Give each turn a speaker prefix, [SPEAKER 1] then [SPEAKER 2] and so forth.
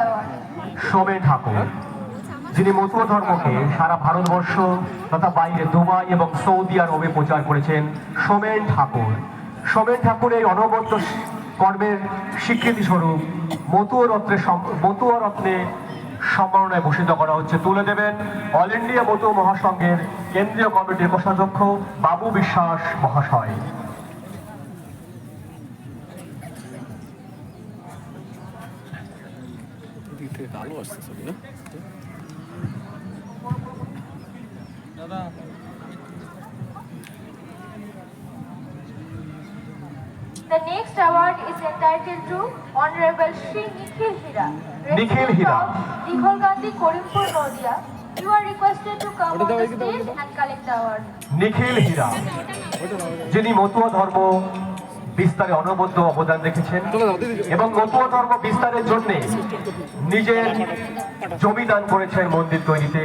[SPEAKER 1] award.
[SPEAKER 2] Somen ঠাকুর, যিনি মতুয়া ধর্মকে সারা ভারতবর্ষ তথা বাইরে দুবাই এবং সৌদি আরবে প্রচার করেছেন সোমেন ঠাকুর সোমেন এই অনবদ্য কর্মের স্বীকৃতি স্বরূপ মতুয়া রত্নে রত্নে সম্মাননায় ভূষিত করা হচ্ছে তুলে দেবেন অল ইন্ডিয়া মতুয়া মহাসংঘের কেন্দ্রীয় কমিটির কোষাধ্যক্ষ বাবু বিশ্বাস মহাশয়
[SPEAKER 3] দিক থেকে আলো আসছে ছবি না
[SPEAKER 1] The next award is entitled to Honorable Shri Nikhil Hira.
[SPEAKER 2] Nikhil Hira.
[SPEAKER 1] Nikhil Gandhi Korimpur Nodia. You are requested to come on the stage and collect the award.
[SPEAKER 2] নিখিল হীরা যিনি মতুয়া ধর্ম বিস্তারে অনবদ্য অবদান রেখেছেন। এবং গোপুয় ধর্ম বিস্তারের জন্যে নিজের জমি দান করেছেন মন্দির তৈরিতে।